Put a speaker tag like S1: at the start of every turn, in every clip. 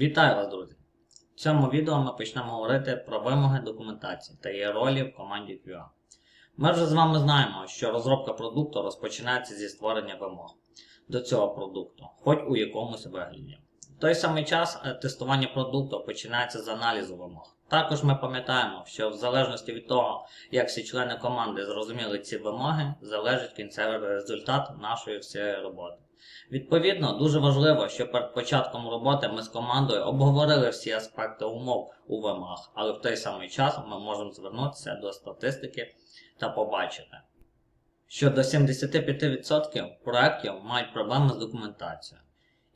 S1: Вітаю вас, друзі! В цьому відео ми почнемо говорити про вимоги документації та її ролі в команді QA. Ми вже з вами знаємо, що розробка продукту розпочинається зі створення вимог до цього продукту, хоч у якомусь вигляді. Той самий час е, тестування продукту починається з аналізу вимог. Також ми пам'ятаємо, що в залежності від того, як всі члени команди зрозуміли ці вимоги, залежить кінцевий результат нашої всієї роботи. Відповідно, дуже важливо, що перед початком роботи ми з командою обговорили всі аспекти умов у вимогах, але в той самий час ми можемо звернутися до статистики та побачити, що до 75% проєктів мають проблеми з документацією.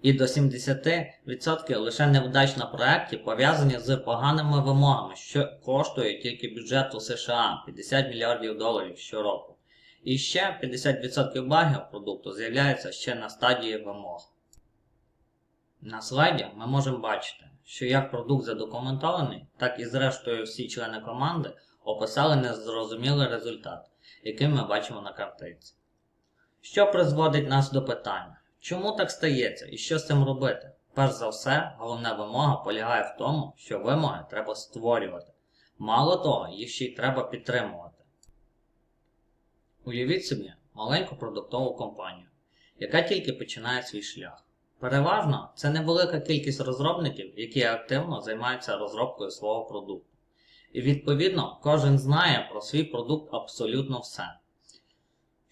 S1: І до 70% лише невдач на проєкті пов'язані з поганими вимогами, що коштують тільки бюджету США 50 мільярдів доларів щороку. І ще 50% багів продукту з'являється ще на стадії вимог. На слайді ми можемо бачити, що як продукт задокументований, так і зрештою всі члени команди описали незрозумілий результат, який ми бачимо на картинці. Що призводить нас до питання, чому так стається і що з цим робити? Перш за все, головна вимога полягає в тому, що вимоги треба створювати. Мало того, їх ще й треба підтримувати. Уявіть собі маленьку продуктову компанію, яка тільки починає свій шлях. Переважно це невелика кількість розробників, які активно займаються розробкою свого продукту. І відповідно кожен знає про свій продукт абсолютно все.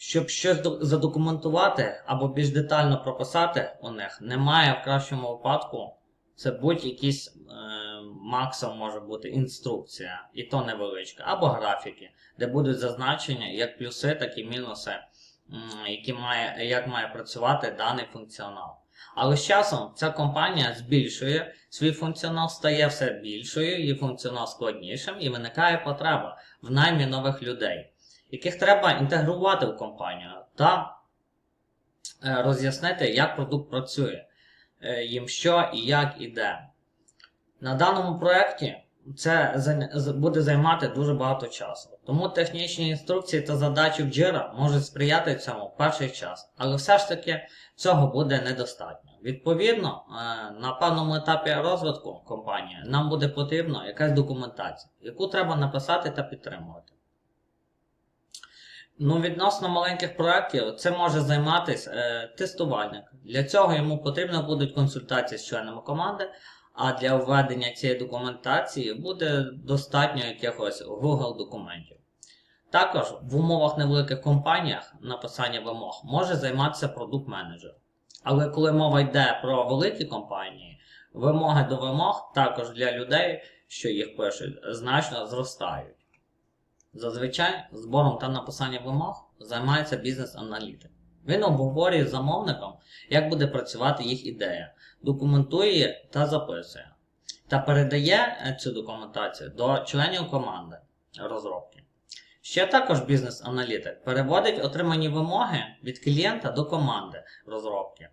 S1: Щоб щось задокументувати або більш детально прописати у них, немає в кращому випадку це будь-якийсь е, максимум може бути інструкція, і то невеличка, або графіки, де будуть зазначені як плюси, так і мінуси, які має, як має працювати даний функціонал. Але з часом ця компанія збільшує свій функціонал, стає все більшою, її функціонал складнішим і виникає потреба в наймі нових людей, яких треба інтегрувати в компанію та е, роз'яснити, як продукт працює. Е, їм що і як і де. На даному проєкті це буде займати дуже багато часу. Тому технічні інструкції та задачі в Jira можуть сприяти цьому в перший час, але все ж таки цього буде недостатньо. Відповідно, е, на певному етапі розвитку компанії нам буде потрібна якась документація, яку треба написати та підтримувати. Ну, відносно маленьких проєктів, це може займатися е, тестувальник. Для цього йому потрібно будуть консультації з членами команди, а для введення цієї документації буде достатньо якихось Google документів. Також в умовах невеликих компаніях написання вимог може займатися продукт-менеджер. Але коли мова йде про великі компанії, вимоги до вимог також для людей, що їх пишуть, значно зростають. Зазвичай збором та написанням вимог займається бізнес-аналітик. Він обговорює з замовником, як буде працювати їх ідея, документує та записує, та передає цю документацію до членів команди розробки. Ще також бізнес-аналітик переводить отримані вимоги від клієнта до команди розробки.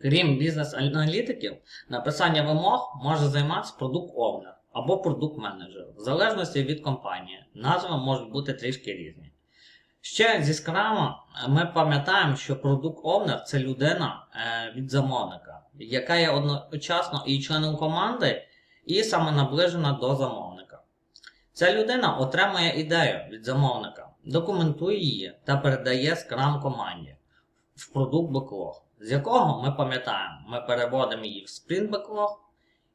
S1: Крім бізнес-аналітиків, написання вимог може займатися продукт-овнер або продукт-менеджер, в залежності від компанії. Назви можуть бути трішки різні. Ще зі скрама ми пам'ятаємо, що продукт Owner це людина е, від замовника, яка є одночасно і членом команди, і саме наближена до замовника. Ця людина отримує ідею від замовника, документує її та передає скрам команді в продукт Backlog, з якого ми пам'ятаємо, ми переводимо її в Sprint Backlog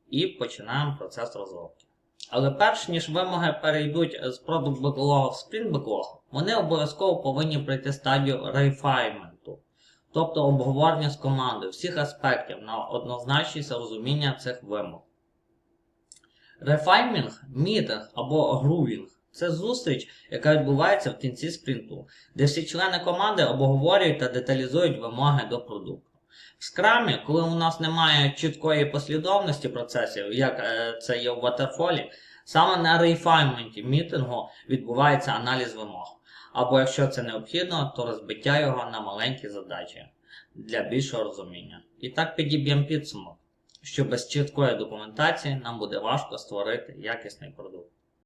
S1: і починаємо процес розробки. Але перш ніж вимоги перейдуть з Product Backlog в Sprint Backlog, вони обов'язково повинні пройти стадію рейфайменту, тобто обговорення з командою всіх аспектів на однозначність розуміння цих вимог. Рефаймінг, мітинг або грувінг це зустріч, яка відбувається в кінці спринту, де всі члени команди обговорюють та деталізують вимоги до продукту. В скрамі, коли у нас немає чіткої послідовності процесів, як е, це є в Waterfall, саме на рейфайменті мітингу відбувається аналіз вимог. Або якщо це необхідно, то розбиття його на маленькі задачі для більшого розуміння. І так підіб'ємо підсумок, що без чіткої документації нам буде важко створити якісний продукт.